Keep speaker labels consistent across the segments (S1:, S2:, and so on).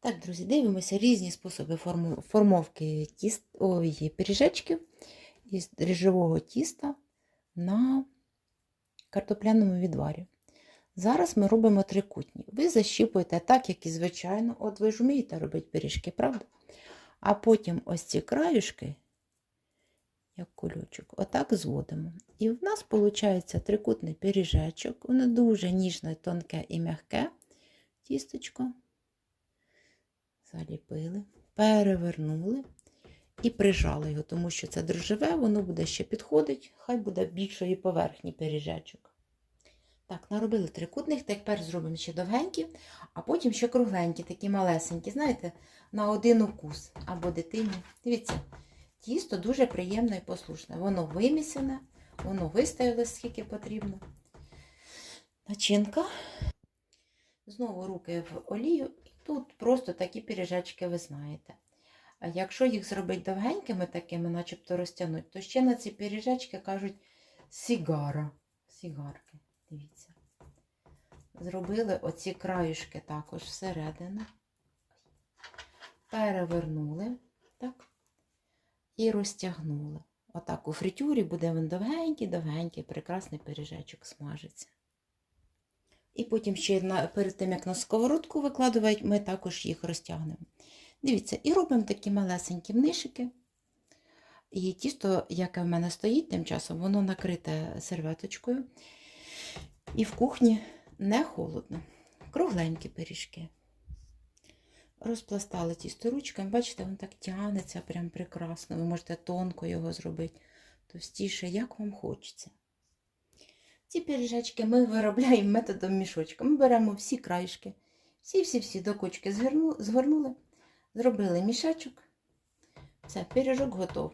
S1: Так, друзі, дивимося різні способи формовки тіст, ой, пиріжечків із дріжджового тіста на картопляному відварі. Зараз ми робимо трикутні. Ви защіпуєте так, як і звичайно. От ви ж вмієте робити пиріжки, правда? А потім ось ці краюшки, як кульочок, отак зводимо. І в нас виходить трикутний пиріжечок. Воно дуже ніжне, тонке і м'яке тістечко заліпили, перевернули і прижали його, тому що це дрожжеве, воно буде ще підходить, хай буде більшої поверхні пиріжечок. Так, наробили трикутних, тепер зробимо ще довгенькі, а потім ще кругленькі, такі малесенькі, знаєте, на один укус або дитині. Дивіться, тісто дуже приємне і послушне. Воно вимісене, воно виставилось скільки потрібно. Начинка. Знову руки в олію. Тут просто такі пиріжечки ви знаєте. Якщо їх зробити довгенькими такими, начебто розтягнуть, то ще на ці пиріжечки кажуть сігара. Сігарки. Дивіться. Зробили оці краюшки також всередину. Перевернули. Так. І розтягнули. Отак у фритюрі буде він довгенький, довгенький, прекрасний пиріжечок смажиться. І потім ще на, перед тим, як на сковородку викладувати, ми також їх розтягнемо. Дивіться, і робимо такі малесенькі мнишики. І тісто, яке в мене стоїть тим часом, воно накрите серветочкою. І в кухні не холодно. Кругленькі пиріжки. Розпластали тісто ручками, бачите, воно так тягнеться прям прекрасно. Ви можете тонко його зробити, товстіше, як вам хочеться. Ці пиріжечки ми виробляємо методом мішочка. Ми беремо всі краєшки, всі-всі-всі до кучки згорнули, зробили мішечок. Все, пиріжок готов.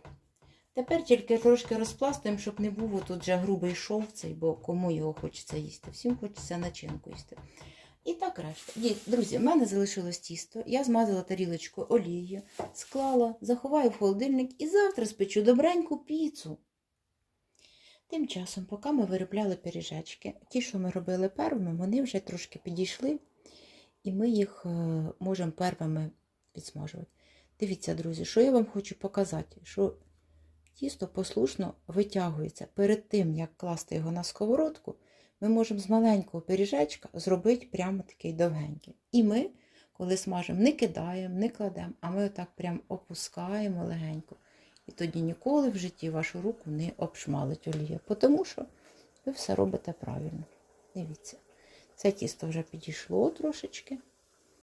S1: Тепер тільки трошки розпластуємо, щоб не був тут вже грубий шов цей, бо кому його хочеться їсти. Всім хочеться начинку їсти. І так решта. Друзі, в мене залишилось тісто. Я змазала тарілочку олією, склала, заховаю в холодильник і завтра спечу добреньку піцу. Тим часом, поки ми виробляли пиріжечки, ті, що ми робили первими, вони вже трошки підійшли, і ми їх е, можемо первими підсмажувати. Дивіться, друзі, що я вам хочу показати, що тісто послушно витягується. Перед тим, як класти його на сковородку, ми можемо з маленького пиріжечка зробити прямо такий довгенький. І ми, коли смажимо, не кидаємо, не кладемо, а ми отак прям опускаємо легенько. І тоді ніколи в житті вашу руку не обшмалить олія, тому що ви все робите правильно. Дивіться, це тісто вже підійшло трошечки.